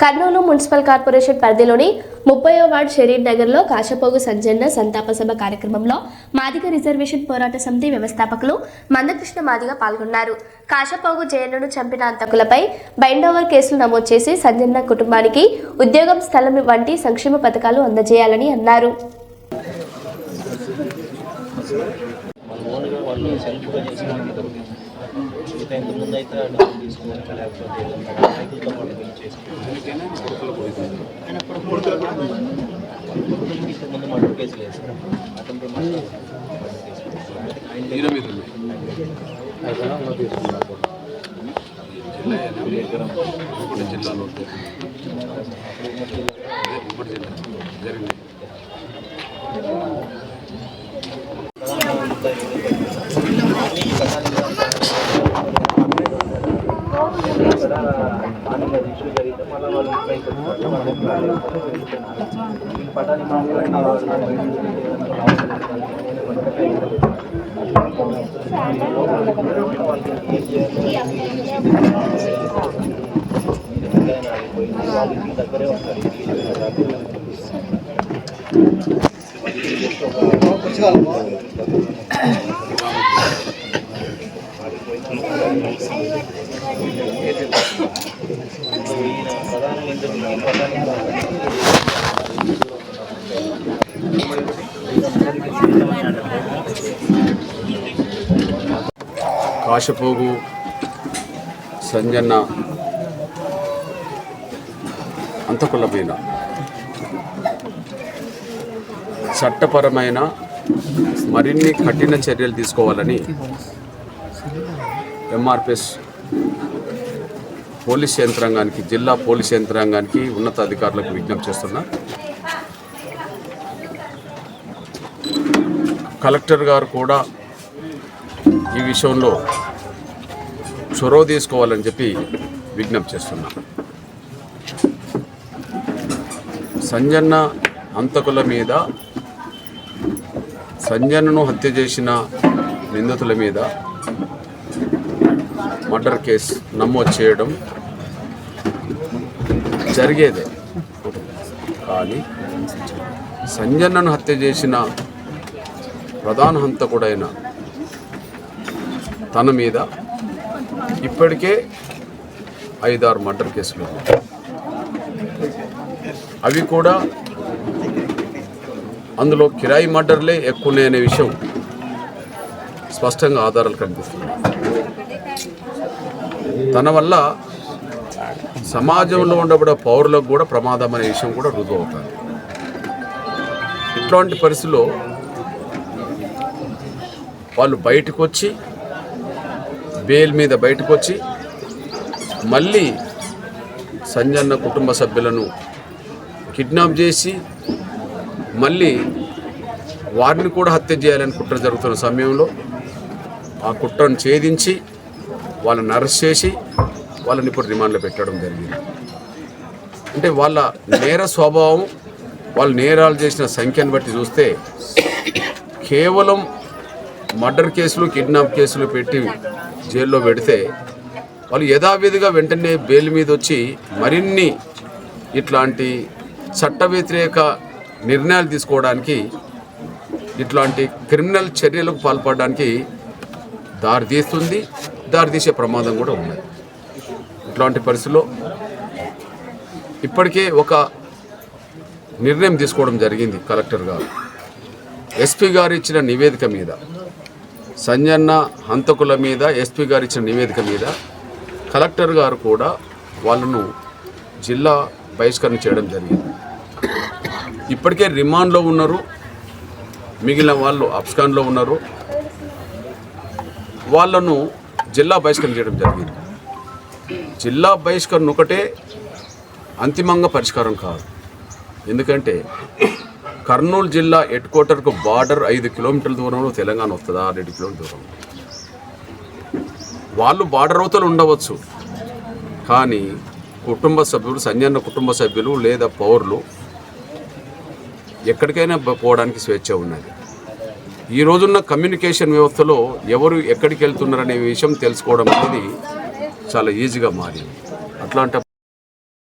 Kurnool municipal corporation పరిధిలోని ముప్పయో ward షరీర్ నగర్లో కాశపోగు సంజన్న సంతాప సభ కార్యక్రమంలో మాదిగ రిజర్వేషన్ పోరాట సమితి వ్యవస్థాపకులు మందకృష్ణ మాదిగ పాల్గొన్నారు. కాశపోగు జయన్నను చంపిన అంతకులపై బైండోవర్ కేసులు నమోదు చేసి సంజన్న కుటుంబానికి ఉద్యోగం స్థలం వంటి సంక్షేమ పథకాలు అందజేయాలని అన్నారు. వాళ్ళు ఓన్గా వాళ్ళు సెల్ఫ్గా చేసుకోవడానికి దొరికింది మిగతా ఇంత ముందు అయితే డబ్బులు తీసుకోవాలి లేకపోతే రైతులతో పాటు వెళ్ళి చేసుకోవాలి ఇంత ముందు మర్డర్ కేసులు వేసారు ఇప్పుడు జిల్లాలో ఉంటాయి. వాళ్ళు రాలేదు. వీళ్ళు పటాని మాట్లాడిన వాళ్ళకి దగ్గరే ఉంటారు ఆశపోగు సంజన్న అంతకులమైన చట్టపరమైన మరిన్ని కఠిన చర్యలు తీసుకోవాలని ఎంఆర్పిఎస్ పోలీస్ యంత్రాంగానికి జిల్లా పోలీస్ యంత్రాంగానికి ఉన్నతాధికారులకు విజ్ఞప్తి చేస్తున్నా. కలెక్టర్ గారు కూడా ఈ విషయంలో చొరవ తీసుకోవాలని చెప్పి విజ్ఞప్తి చేస్తున్నాను సంజన్న హంతకుల మీద సంజన్నను హత్య చేసిన నిందితుల మీద మర్డర్ కేసు నమోదు చేయడం జరిగేదే. కానీ సంజన్నను హత్య చేసిన ప్రధాన హంతకుడైన తన మీద ఇప్పటికే ఐదారు మర్డర్ కేసులు అవి కూడా అందులో కిరాయి మర్డర్లే ఎక్కువ ఉన్నాయనే విషయం స్పష్టంగా ఆధారాలు కనిపిస్తుంది తన వల్ల సమాజంలో ఉండబడే పౌరులకు కూడా ప్రమాదం అనే విషయం కూడా రుజువు అవుతుంది. ఇట్లాంటి పరిస్థితుల్లో వాళ్ళు బయటకు వచ్చి బెయిల్ మీద బయటకు వచ్చి మళ్ళీ సంజన్న కుటుంబ సభ్యులను కిడ్నాప్ చేసి మళ్ళీ వారిని కూడా హత్య చేయాలని కుట్ర జరుగుతున్న సమయంలో ఆ కుట్రను ఛేదించి వాళ్ళని అరెస్ట్ చేసి వాళ్ళని ఇప్పుడు రిమాండ్లో పెట్టడం జరిగింది. అంటే వాళ్ళ నేర స్వభావం వాళ్ళు నేరాలు చేసిన సంఖ్యను బట్టి చూస్తే కేవలం మర్డర్ కేసులు కిడ్నాప్ కేసులు పెట్టి జైల్లో పెడితే వాళ్ళు యథావిధిగా వెంటనే బెయిల్ మీద వచ్చి మరిన్ని ఇట్లాంటి చట్ట వ్యతిరేక నిర్ణయాలు తీసుకోవడానికి ఇట్లాంటి క్రిమినల్ చర్యలకు పాల్పడడానికి దారితీస్తుంది దారితీసే ప్రమాదం కూడా ఉన్నది. ఇట్లాంటి పరిస్థితుల్లో ఇప్పటికే ఒక నిర్ణయం తీసుకోవడం జరిగింది కలెక్టర్ గారు. ఎస్పీ గారు ఇచ్చిన నివేదిక మీద సంజన్న హంతకుల మీద ఎస్పీ గారు ఇచ్చిన నివేదిక మీద కలెక్టర్ గారు కూడా వాళ్ళను జిల్లా బహిష్కరణ చేయడం జరిగింది. ఇప్పటికే రిమాండ్లో ఉన్నారు. మిగిలిన వాళ్ళు అబ్స్కాన్లో ఉన్నారు. వాళ్ళను జిల్లా బహిష్కరణ చేయడం జరిగింది. జిల్లా బహిష్కరణ ఒకటే అంతిమంగా పరిష్కారం కాదు. ఎందుకంటే కర్నూలు జిల్లా హెడ్ క్వార్టర్కు బార్డర్ ఐదు కిలోమీటర్ల దూరంలో తెలంగాణ వస్తుందా? రెండు కిలోమీటర్ల దూరం వాళ్ళు బార్డర్ అవతలు ఉండవచ్చు. కానీ కుటుంబ సభ్యులు సంజన్న కుటుంబ సభ్యులు లేదా పౌరులు ఎక్కడికైనా పోవడానికి స్వేచ్ఛ ఉన్నది. ఈ రోజున్న కమ్యూనికేషన్ వ్యవస్థలో ఎవరు ఎక్కడికి వెళ్తున్నారనే విషయం తెలుసుకోవడం అనేది చాలా ఈజీగా మారింది. అట్లాంటి